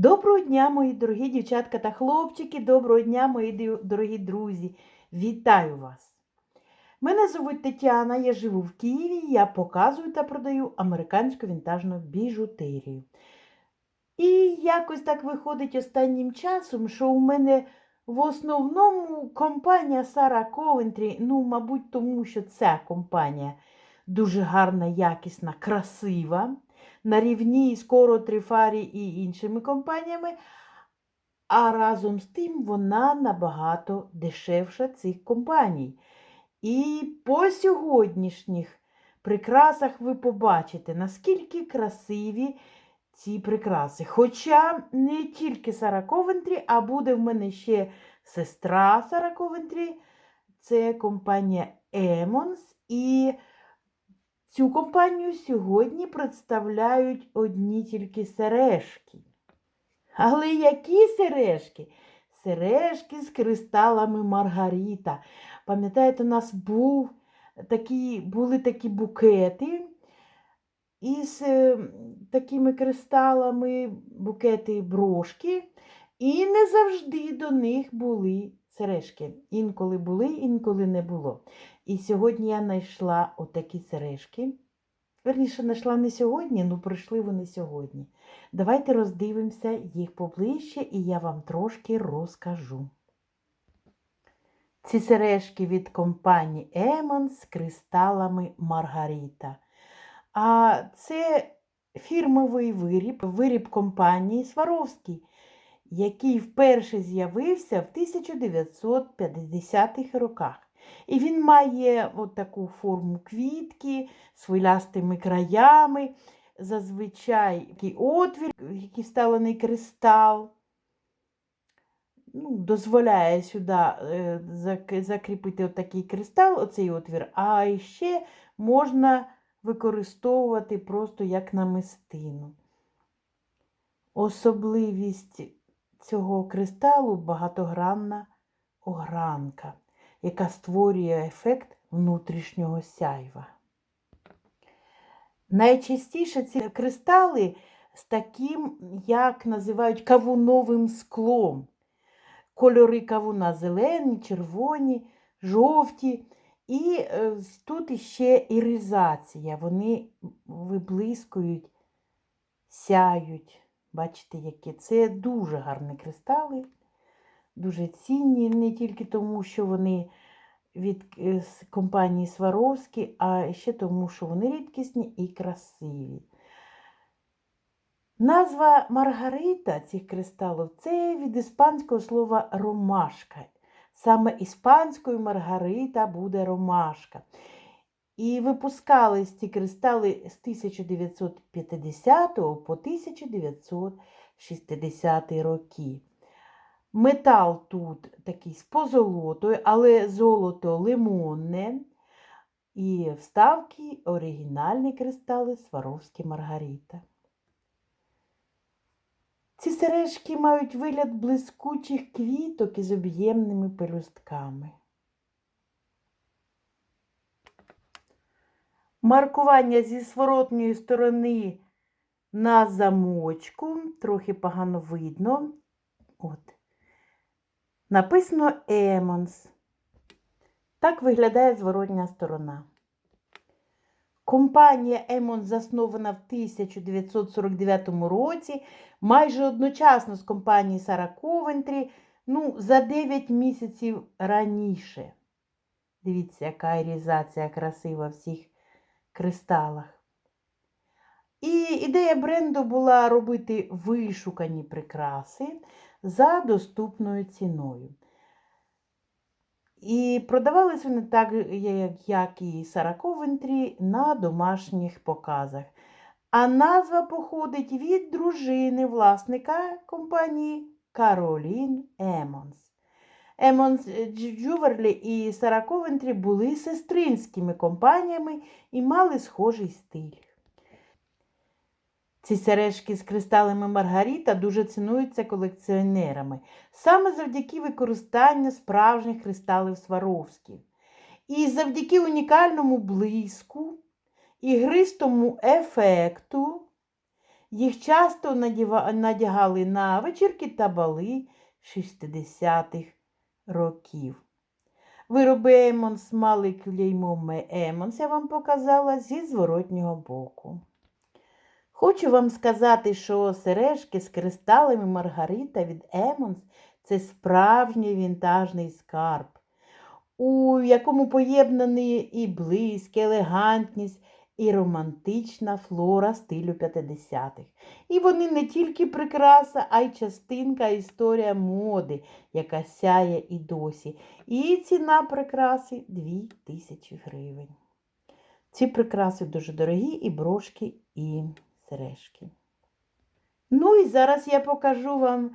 Доброго дня, мої дорогі дівчатка та хлопчики, доброго дня, мої дорогі друзі. Вітаю вас! Мене звуть Тетяна, я живу в Києві, я показую та продаю американську вінтажну біжутерію. І якось так виходить останнім часом, що у мене в основному компанія Сара Ковентрі, ну, мабуть, тому що ця компанія дуже гарна, якісна, красива, на рівні з Коро Трифарі і іншими компаніями. А разом з тим вона набагато дешевша цих компаній. І по сьогоднішніх прикрасах ви побачите, наскільки красиві ці прикраси. Хоча не тільки Сара Ковентрі, а буде в мене ще сестра Сара Ковентрі, це компанія Емонс. І цю компанію сьогодні представляють одні тільки сережки. Але які сережки? Сережки з кристалами Маргарита. Пам'ятаєте, у нас був такі, були такі букети із е, такими кристалами, букети брошки, і не завжди до них були сережки. Інколи були, інколи не було. І сьогодні я знайшла отакі сережки. Верніше, знайшла не сьогодні, ну прийшли вони сьогодні. Давайте роздивимося їх поближче, і я вам трошки розкажу. Ці сережки від компанії Емон з кристалами Маргарита. А це фірмовий виріб, виріб компанії Сваровський, який вперше з'явився в 1950-х роках. І він має от таку форму квітки з хвилястими краями, зазвичай такий отвір, який вставлений кристал. Ну, дозволяє сюди е, зак- закріпити отакий кристал, оцей отвір, а ще можна використовувати просто як намистину. Особливість цього кристалу багатогранна огранка, яка створює ефект внутрішнього сяйва. Найчастіше ці кристали з таким, як називають кавуновим склом. Кольори кавуна зелені, червоні, жовті. І е, тут іще іризація. Вони виблискують, сяють. Бачите, які це дуже гарні кристали, дуже цінні, не тільки тому, що вони від е, компанії Сваровські, а ще тому, що вони рідкісні і красиві. Назва Маргарита цих кристалів це від іспанського слова ромашка. Саме іспанською Маргарита буде ромашка. І випускались ці кристали з 1950 по 1960 роки. Метал тут такий з позолотою, але золото лимонне. І вставки оригінальні кристали Сваровські Маргарита. Ці сережки мають вигляд блискучих квіток із об'ємними пелюстками. Маркування зі зворотньої сторони на замочку, трохи погано видно. От. Написано Емонс. Так виглядає зворотня сторона. Компанія Емон заснована в 1949 році, майже одночасно з компанією Сара Ковентрі, ну, за 9 місяців раніше. Дивіться, яка ірізація красива в всіх кристалах. І ідея бренду була робити вишукані прикраси за доступною ціною. І продавались вони так, як, і Сара на домашніх показах. А назва походить від дружини власника компанії Каролін Емонс. Емонс Джуверлі і Сара Ковентрі були сестринськими компаніями і мали схожий стиль. Ці сережки з кристалами Маргарита дуже цінуються колекціонерами, саме завдяки використанню справжніх кристалів Сваровських. І завдяки унікальному блиску, ігристому ефекту Їх часто надягали на вечірки та бали 60-х років. Вироби Емонс мали клеймом Емонс, я вам показала зі зворотнього боку. Хочу вам сказати, що сережки з кристалами Маргарита від Емонс це справжній вінтажний скарб, у якому поєднані і блиск, і елегантність, і романтична флора стилю 50-х. І вони не тільки прикраса, а й частинка історія моди, яка сяє і досі. І ціна прикраси 2000 гривень. Ці прикраси дуже дорогі, і брошки, і сережки. Ну і зараз я покажу вам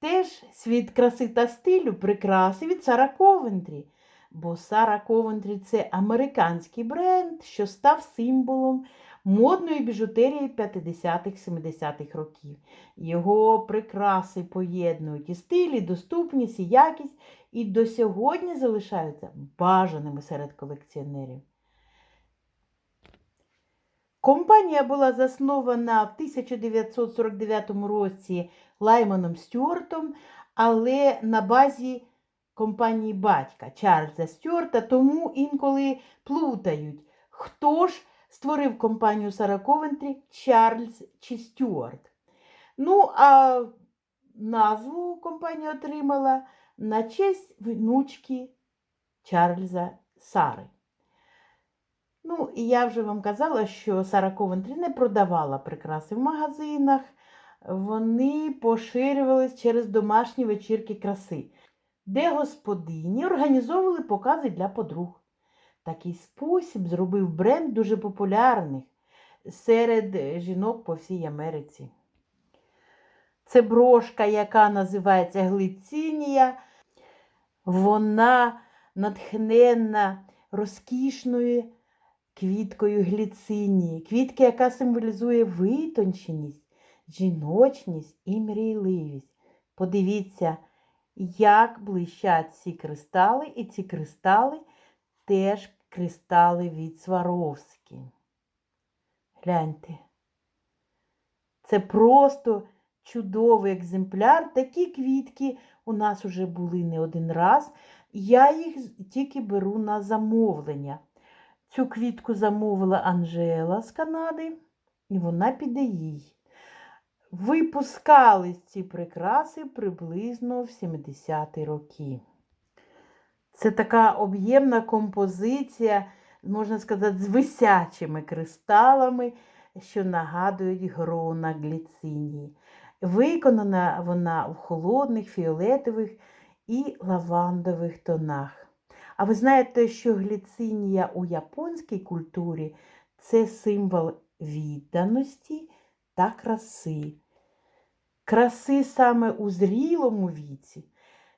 теж світ краси та стилю прикраси від Сара Ковентрі. Бо Сара Ковентрі це американський бренд, що став символом модної біжутерії 50-70-х років. Його прикраси поєднують і стиль, і доступність, і якість, і до сьогодні залишаються бажаними серед колекціонерів. Компанія була заснована в 1949 році Лайманом Стюартом, але на базі компанії батька Чарльза Стюарта, тому інколи плутають, хто ж створив компанію Сара Ковентрі Чарльз чи Стюарт. Ну, а назву компанія отримала на честь внучки Чарльза Сари. Ну, і я вже вам казала, що Сара Ковентрі не продавала прикраси в магазинах, вони поширювались через домашні вечірки краси, де господині організовували покази для подруг. Такий спосіб зробив бренд дуже популярних серед жінок по всій Америці. Це брошка, яка називається глицинія. Вона натхненна розкішною квіткою гліцинії, квітки, яка символізує витонченість, жіночність і мрійливість. Подивіться, як блищать ці кристали, і ці кристали теж кристали від Сваровські. Гляньте. Це просто чудовий екземпляр. Такі квітки у нас вже були не один раз. Я їх тільки беру на замовлення. Цю квітку замовила Анжела з Канади, і вона піде їй. Випускались ці прикраси приблизно в 70-ті роки. Це така об'ємна композиція, можна сказати, з висячими кристалами, що нагадують грона гліцинії. Виконана вона в холодних, фіолетових і лавандових тонах. А ви знаєте, що гліцинія у японській культурі це символ відданості та краси. Краси саме у зрілому віці,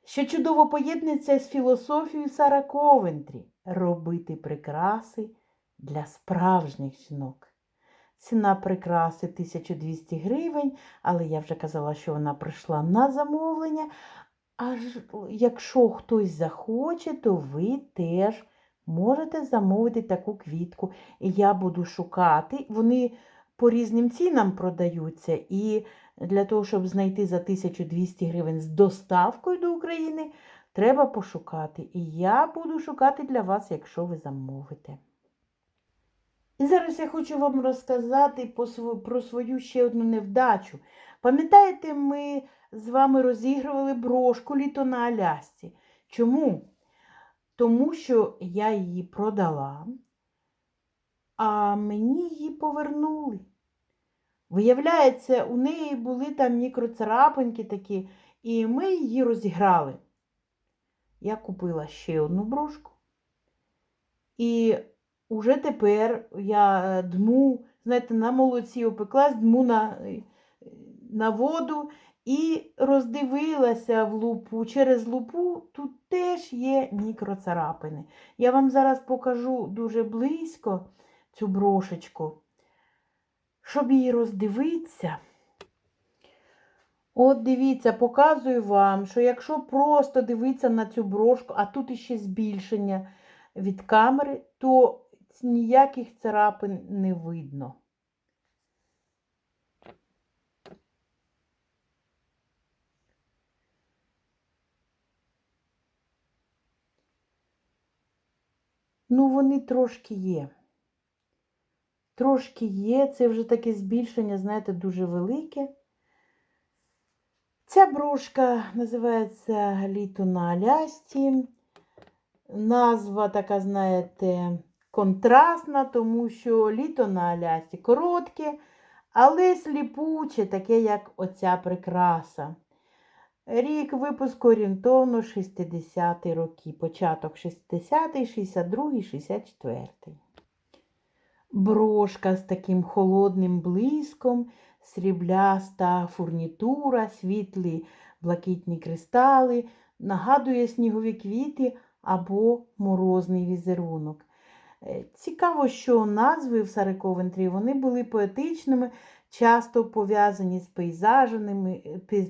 що чудово поєднується з філософією Сара Ковентрі робити прикраси для справжніх жінок. Ціна прикраси 1200 гривень, але я вже казала, що вона прийшла на замовлення. Аж якщо хтось захоче, то ви теж можете замовити таку квітку. І я буду шукати. Вони по різним цінам продаються. І для того, щоб знайти за 1200 гривень з доставкою до України, треба пошукати. І я буду шукати для вас, якщо ви замовите. І зараз я хочу вам розказати про свою ще одну невдачу. Пам'ятаєте, ми з вами розігрували брошку літо на Алясці. Чому? Тому що я її продала, а мені її повернули. Виявляється, у неї були там мікроцарапинки такі, і ми її розіграли. Я купила ще одну брошку. І уже тепер я е, дму, знаєте, на молоці опеклась, дму на, е, на воду і роздивилася в лупу. Через лупу тут теж є мікроцарапини. Я вам зараз покажу дуже близько цю брошечку, щоб її роздивитися. От дивіться, показую вам, що якщо просто дивитися на цю брошку, а тут іще збільшення від камери, то ніяких царапин не видно. Ну, вони трошки є. Трошки є, це вже таке збільшення, знаєте, дуже велике. Ця брошка називається Літо на Алясці. Назва така, знаєте, контрастна, тому що літо на Алясці коротке, але сліпуче, таке, як оця прикраса. Рік випуску орієнтовно 60-ті роки. Початок 60-й, 62-й, 64-й. Брошка з таким холодним блиском, срібляста фурнітура, світлі блакитні кристали, нагадує снігові квіти або морозний візерунок. Е, Цікаво, що назви в Сари Ковентрі вони були поетичними, часто пов'язані з пейзажами,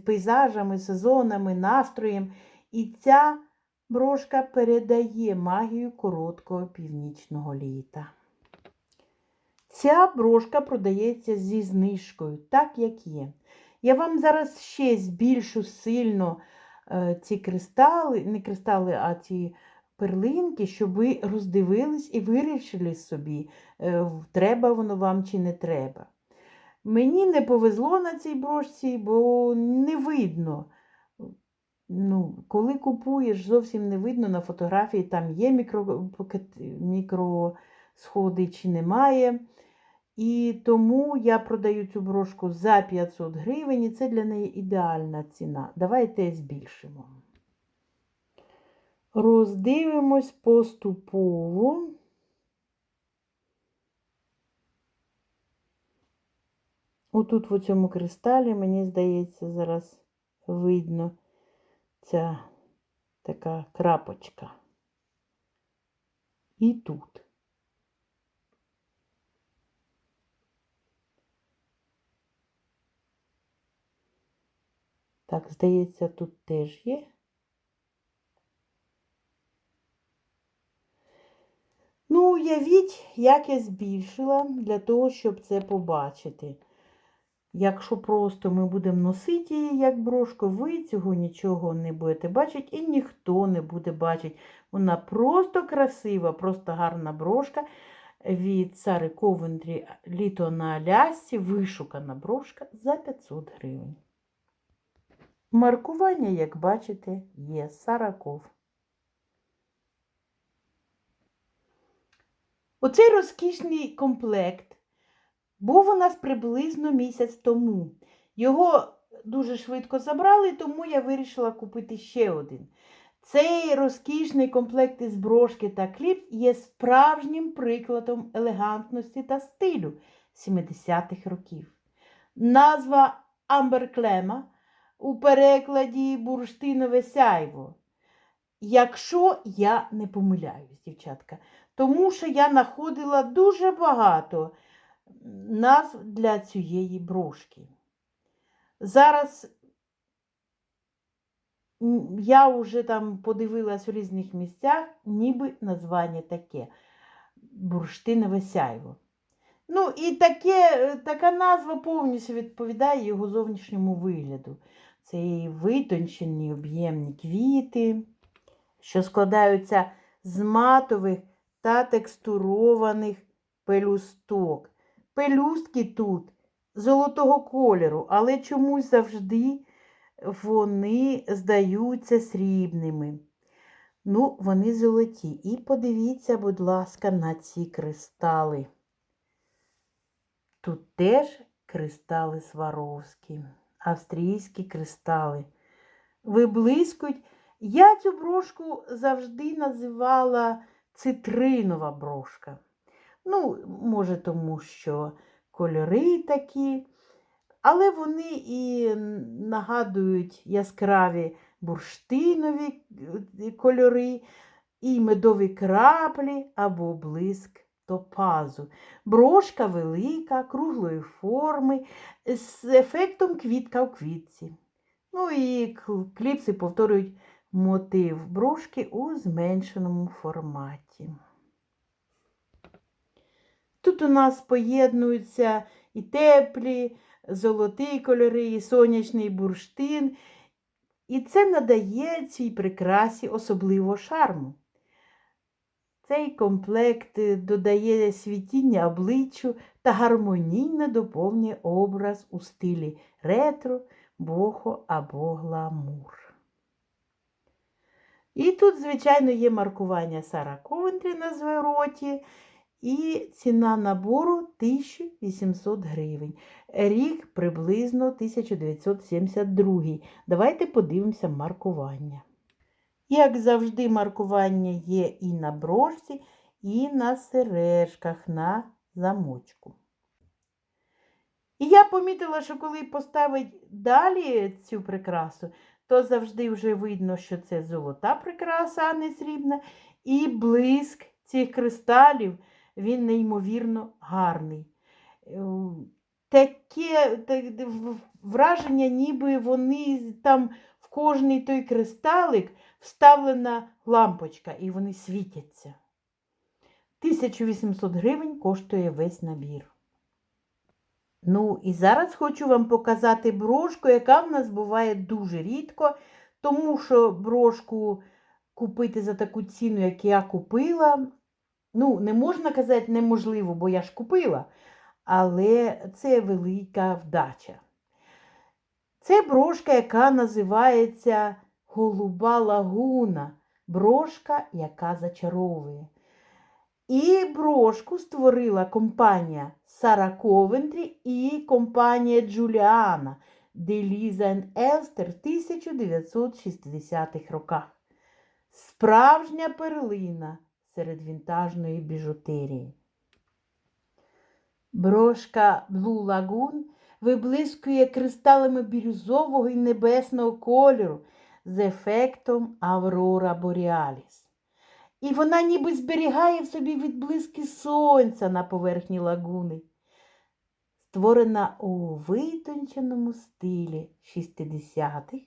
пейзажами, сезонами, настроєм. І ця брошка передає магію короткого північного літа. Ця брошка продається зі знижкою, так як є. Я вам зараз ще збільшу сильно е, ці кристали, не кристали, а ці перлинки, щоб ви роздивились і вирішили собі, е, треба воно вам чи не треба. Мені не повезло на цій брошці, бо не видно. Ну, коли купуєш, зовсім не видно на фотографії, там є мікро, мікросходи чи немає. І тому я продаю цю брошку за 500 гривень, і це для неї ідеальна ціна. Давайте збільшимо. Роздивимось поступово. Отут в цьому кристалі, мені здається, зараз видно ця така крапочка. І тут. Так, здається, тут теж є. Ну, уявіть, як я збільшила для того, щоб це побачити. Якщо просто ми будемо носити її як брошку, ви цього нічого не будете бачити і ніхто не буде бачити. Вона просто красива, просто гарна брошка від Сари Ковентрі літо на Алясці, вишукана брошка за 500 гривень. Маркування, як бачите, є Сараков. Оцей розкішний комплект був у нас приблизно місяць тому. Його дуже швидко забрали, тому я вирішила купити ще один. Цей розкішний комплект із брошки та кліп є справжнім прикладом елегантності та стилю 70-х років. Назва Амберклема у перекладі бурштинове сяйво. Якщо я не помиляюсь, дівчатка, тому що я знаходила дуже багато назв для цієї брошки. Зараз я вже там подивилась в різних місцях, ніби названня таке бурштинове сяйво. Ну, і таке, така назва повністю відповідає його зовнішньому вигляду. Це і витончені об'ємні квіти, що складаються з матових та текстурованих пелюсток. Пелюстки тут золотого кольору, але чомусь завжди вони здаються срібними. Ну, вони золоті. І подивіться, будь ласка, на ці кристали. Тут теж кристали Сваровські, австрійські кристали. Виблискують. Я цю брошку завжди називала цитринова брошка. Ну, може, тому що кольори такі, але вони і нагадують яскраві бурштинові е, кольори, і медові краплі або блиск топазу. Брошка велика, круглої форми, з ефектом квітка у квітці. Ну і кліпси повторюють мотив брошки у зменшеному форматі. Тут у нас поєднуються і теплі, золоті кольори, і сонячний бурштин. І це надає цій прикрасі особливого шарму. Цей комплект е, додає світіння обличчю та гармонійно доповнює образ у стилі ретро, бохо або гламур. І тут, звичайно, є маркування Сара Ковентрі на звороті. І ціна набору 1800 гривень. Рік приблизно 1972. Давайте подивимося маркування. Як завжди, маркування є і на брошці, і на сережках на замочку. І я помітила, що коли поставить далі цю прикрасу, то завжди вже видно, що це золота прикраса, а не срібна. І блиск цих кристалів, він неймовірно гарний. Е, Таке так, враження, ніби вони там в кожний той кристалик вставлена лампочка, і вони світяться. 1800 гривень коштує весь набір. Ну, і зараз хочу вам показати брошку, яка в нас буває дуже рідко, тому що брошку купити за таку ціну, як я купила, ну, не можна казати неможливо, бо я ж купила, але це велика вдача. Це брошка, яка називається Голуба лагуна, брошка, яка зачаровує. І брошку створила компанія Сара Ковентрі і компанія Джуліана Деліза Елстер в 1960-х роках. Справжня перлина серед вінтажної біжутерії. Брошка Blue Lagoon виблискує кристалами бірюзового і небесного кольору з ефектом Аврора Боріаліс. І вона ніби зберігає в собі відблиски сонця на поверхні лагуни. Створена у витонченому стилі 60-х,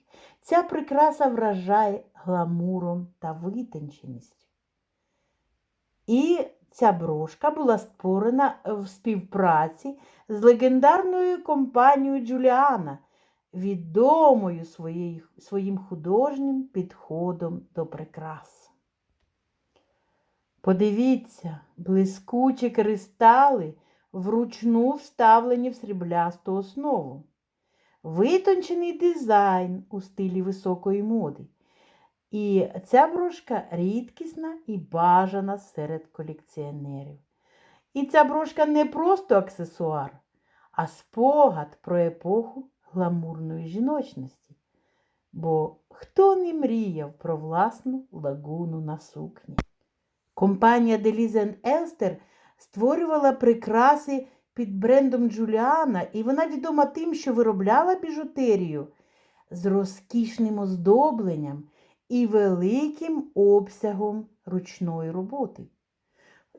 ця прикраса вражає гламуром та витонченістю. І ця брошка була створена в співпраці з легендарною компанією Джуліана, відомою своєю, своїм художнім підходом до прикрас. Подивіться, блискучі кристали вручну вставлені в сріблясту основу. Витончений дизайн у стилі високої моди. І ця брошка рідкісна і бажана серед колекціонерів. І ця брошка не просто аксесуар, а спогад про епоху гламурної жіночності. Бо хто не мріяв про власну лагуну на сукні? Компанія Делізен Елстер створювала прикраси під брендом Джуліана, і вона відома тим, що виробляла біжутерію з розкішним оздобленням і великим обсягом ручної роботи.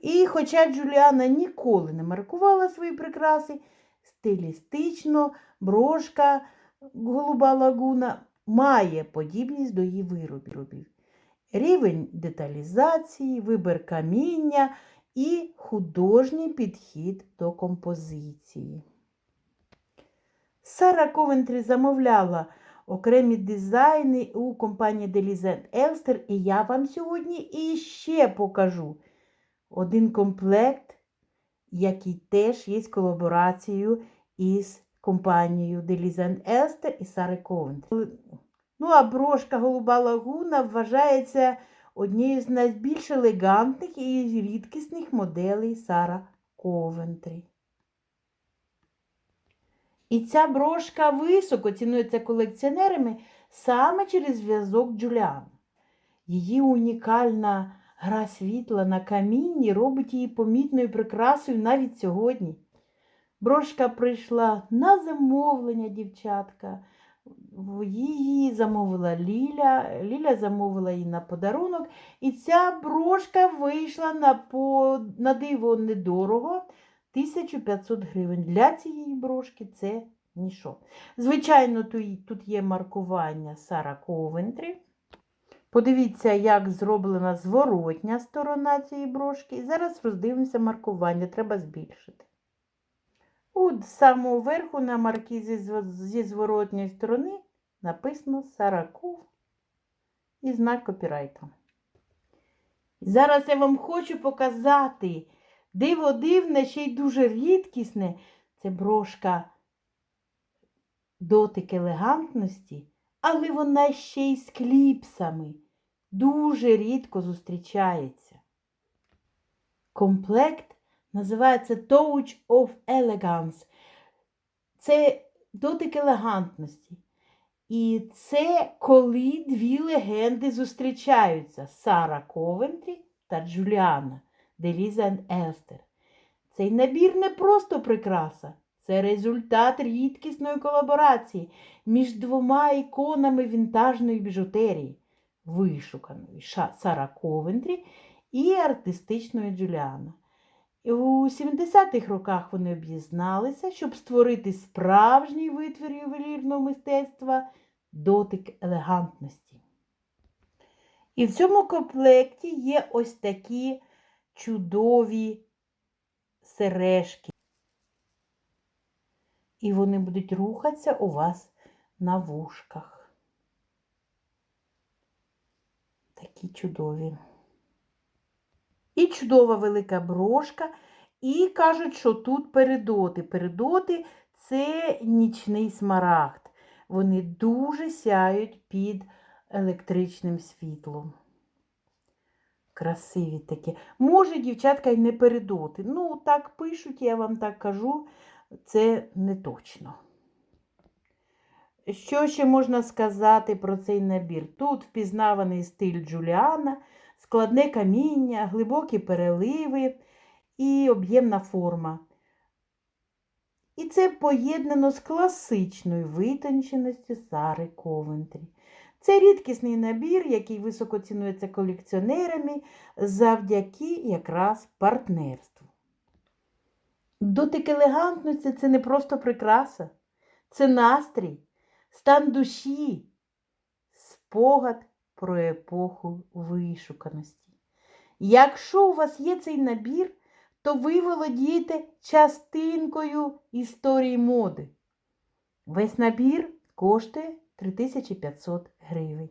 І хоча Джуліана ніколи не маркувала свої прикраси, стилістично брошка голуба лагуна має подібність до її виробів. Рівень деталізації, вибір каміння і художній підхід до композиції. Сара Ковентрі замовляла окремі дизайни у компанії Delizent Elster, і я вам сьогодні іще покажу один комплект, який теж є колаборацією із компанією Delizent Elster і Сари Ковентрі. Ну, а брошка Голуба Лагуна вважається однією з найбільш елегантних і рідкісних моделей Сара Ковентрі. І ця брошка високо цінується колекціонерами саме через зв'язок Джуліан. Її унікальна гра світла на камінні робить її помітною прикрасою навіть сьогодні. Брошка прийшла на замовлення дівчатка. Її замовила Ліля, Ліля замовила її на подарунок. І ця брошка вийшла на, по, на диво недорого 1500 гривень. Для цієї брошки це ніщо. Звичайно, тут, є маркування Сара Ковентрі. Подивіться, як зроблена зворотня сторона цієї брошки. І зараз роздивимося маркування, треба збільшити. У самого верху на маркізі зі зворотньої сторони написано Сараков і знак копірайту. Зараз я вам хочу показати диво дивне, ще й дуже рідкісне. Це брошка дотик елегантності, але вона ще й з кліпсами. Дуже рідко зустрічається. Комплект називається Touch of Elegance. Це дотик елегантності. І це коли дві легенди зустрічаються Сара Ковентрі та Джуліана Деліза Естер. Цей набір не просто прикраса, це результат рідкісної колаборації між двома іконами вінтажної біжутерії, вишуканої Сара Ковентрі і артистичної Джуліана. У 70-х роках вони об'єдналися, щоб створити справжній витвір ювелірного мистецтва дотик елегантності. І в цьому комплекті є ось такі чудові сережки. І вони будуть рухатися у вас на вушках. Такі чудові. І чудова велика брошка. І кажуть, що тут передоти. Передоти це нічний смарагд. Вони дуже сяють під електричним світлом. Красиві такі. Може, дівчатка, й не передоти. Ну, так пишуть, я вам так кажу, це не точно. Що ще можна сказати про цей набір? Тут впізнаваний стиль Джуліана, складне каміння, глибокі переливи і об'ємна форма. І це поєднано з класичною витонченістю Сари Ковентрі. Це рідкісний набір, який високо цінується колекціонерами завдяки якраз партнерству. Дотик елегантності це не просто прикраса, це настрій, стан душі, спогад про епоху вишуканості. Якщо у вас є цей набір, то ви володієте частинкою історії моди. Весь набір коштує 3500 гривень.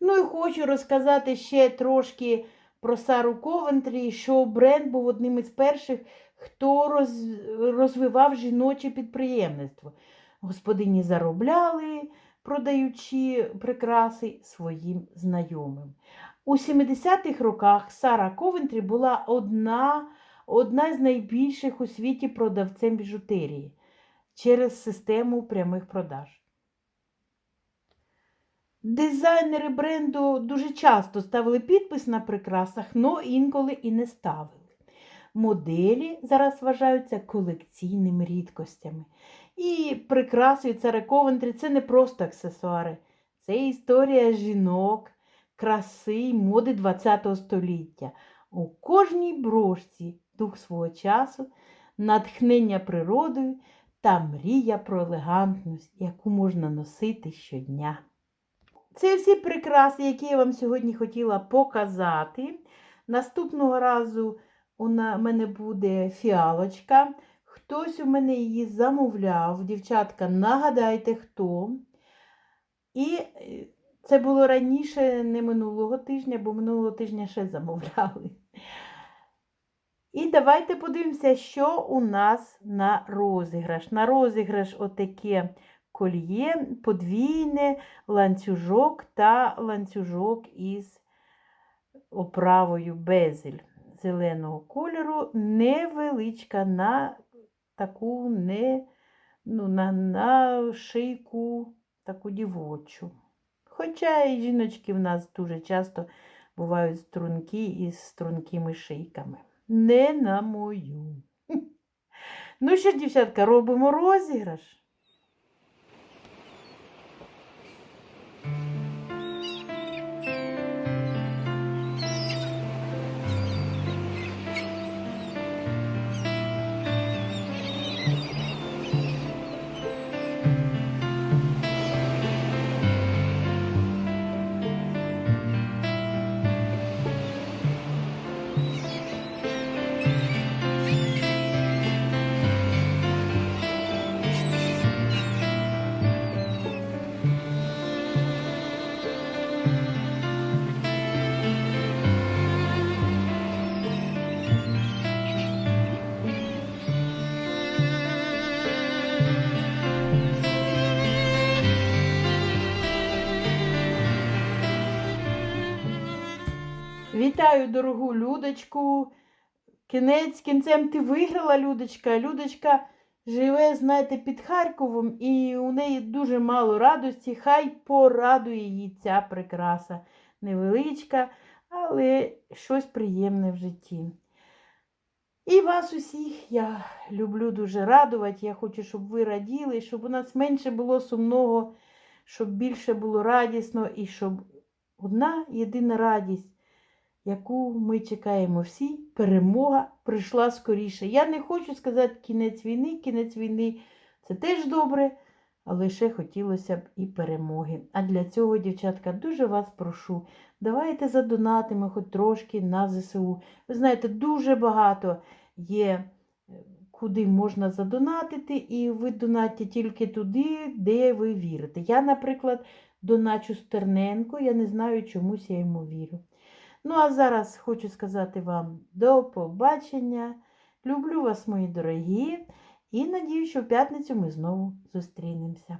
Ну і хочу розказати ще трошки про Сару Ковентрі, що бренд був одним із перших, хто роз, розвивав жіноче підприємництво. Господині заробляли, продаючи прикраси своїм знайомим. У 70-х роках Сара Ковентрі була одна, одна з найбільших у світі продавцем біжутерії через систему прямих продаж. Дизайнери бренду дуже часто ставили підпис на прикрасах, але інколи і не ставили. Моделі зараз вважаються колекційними рідкостями. І прикраси від Сари Ковентрі це не просто аксесуари, це історія жінок, краси й моди ХХ століття. У кожній брошці дух свого часу, натхнення природою та мрія про елегантність, яку можна носити щодня. Це всі прикраси, які я вам сьогодні хотіла показати. Наступного разу у мене буде фіалочка. Хтось у мене її замовляв. Дівчатка, нагадайте хто. І е, це було раніше, не минулого тижня, бо минулого тижня ще замовляли. І давайте подивимося, що у нас на розіграш. На розіграш отаке кольє, подвійне, ланцюжок та ланцюжок із оправою безель зеленого кольору, невеличка на таку не, ну, на, на шийку таку дівочу. Хоча і жіночки в нас дуже часто бувають струнки із стрункими шийками. Не на мою. Ну що, дівчатка, робимо розіграш. Вітаю дорогу Людочку. Кінець кінцем ти виграла, Людочка. Людочка живе, знаєте, під Харковом, і у неї дуже мало радості. Хай порадує її ця прикраса. Невеличка, але щось приємне в житті. І вас усіх я люблю дуже радувати. Я хочу, щоб ви раділи, щоб у нас менше було сумного, щоб більше було радісно і щоб одна єдина радість, яку ми чекаємо всі, перемога прийшла скоріше. Я не хочу сказати кінець війни, кінець війни це теж добре, але ще хотілося б і перемоги. А для цього, дівчатка, дуже вас прошу, давайте задонатимо хоч трошки на ЗСУ. Ви знаєте, дуже багато є, е, куди можна задонатити, і ви донатьте тільки туди, де ви вірите. Я, наприклад, доначу Стерненко, я не знаю, чомусь я йому вірю. Ну, а зараз хочу сказати вам до побачення. Люблю вас, мої дорогі, і надію, що в п'ятницю ми знову зустрінемося.